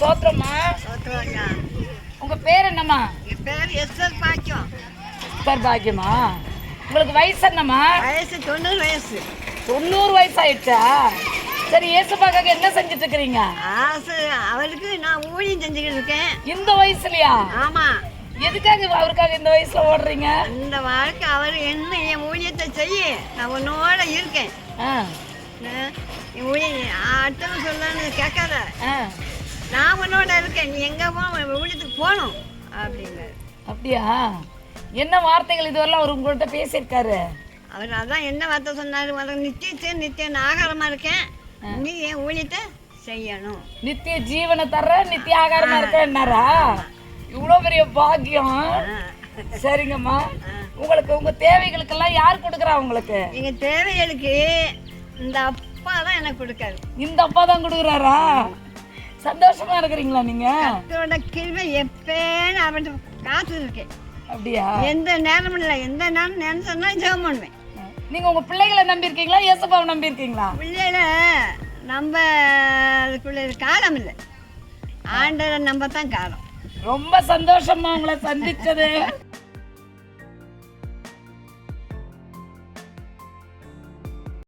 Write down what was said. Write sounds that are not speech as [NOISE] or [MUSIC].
சொல்லுவாங்க உங்க பேர் என்னம்மா? என் பேர் எஸ்எல் பாக்கியம். பேர் பாக்கியமா உங்களுக்கு வயசு என்னம்மா? வயசு தொண்ணூறு வயசு. தொண்ணூறு வயசு ஆயிடுச்சா சரி ஏசுப்பாக்காக என்ன செஞ்சுட்டு இருக்கிறீங்க ஆசை அவருக்கு நான் ஊழியம் செஞ்சுக்கிட்டு இருக்கேன் இந்த வயசுலயா? ஆமாம் எதுக்காக அவருக்காக இந்த வயசுல ஓடுறீங்க? இந்த வாழ்க்கை அவர் என்ன என் ஊழியத்தை செய்ய நான் உன்னோட இருக்கேன். ஊழியம் அடுத்தவங்க சொல்லணும்னு கேட்காத. இருக்கேன். நீ எங்கே போ ஊழியத்துக்கு போகணும். அப்படின்னாரு. அப்படியா? என்ன வார்த்தைகள் இதுவரைலாம் அவர் உங்கள்கிட்ட பேசியிருக்காரு? அவர் அதான் என்ன வார்த்தை சொன்னார் உனக்கு நித்தியத்தை நித்தியம் ஆகாரமாக இருக்கேன். நீ என் ஊழியத்தை செய்யணும்? நித்திய ஜீவனை தர்ற நித்திய ஆகாரமா இருக்கேன்னாரா இவ்வளோ பெரிய பாக்கியம். சரிங்கம்மா. உங்களுக்கு உங்க தேவைகளுக்கெல்லாம் யார் கொடுக்குறா உங்களுக்கு? எங்கள் தேவைகளுக்கு இந்த அப்பா தான் எனக்கு கொடுக்காரு. இந்த அப்பா தான் கொடுக்குறாரா? சந்தோஷமா இருக்கிறீங்களா நீங்க? அதோட கிருமை எப்பேன்னு அவன் காசு இருக்கேன் அப்படியா? எந்த நேரமும் இல்லை. எந்த நேரம் நினைச்சோன்னா ஜெபம் பண்ணுவேன். நீங்க உங்க பிள்ளைகளை நம்பி இருக்கீங்களா இயேசுப்பாவை நம்பி இருக்கீங்களா பிள்ளைகள நம்ம அதுக்குள்ள காலம் இல்லை. ஆண்டரை நம்ம தான் காலம். ரொம்ப சந்தோஷமா உங்களை சந்திச்சது. [LAUGHS]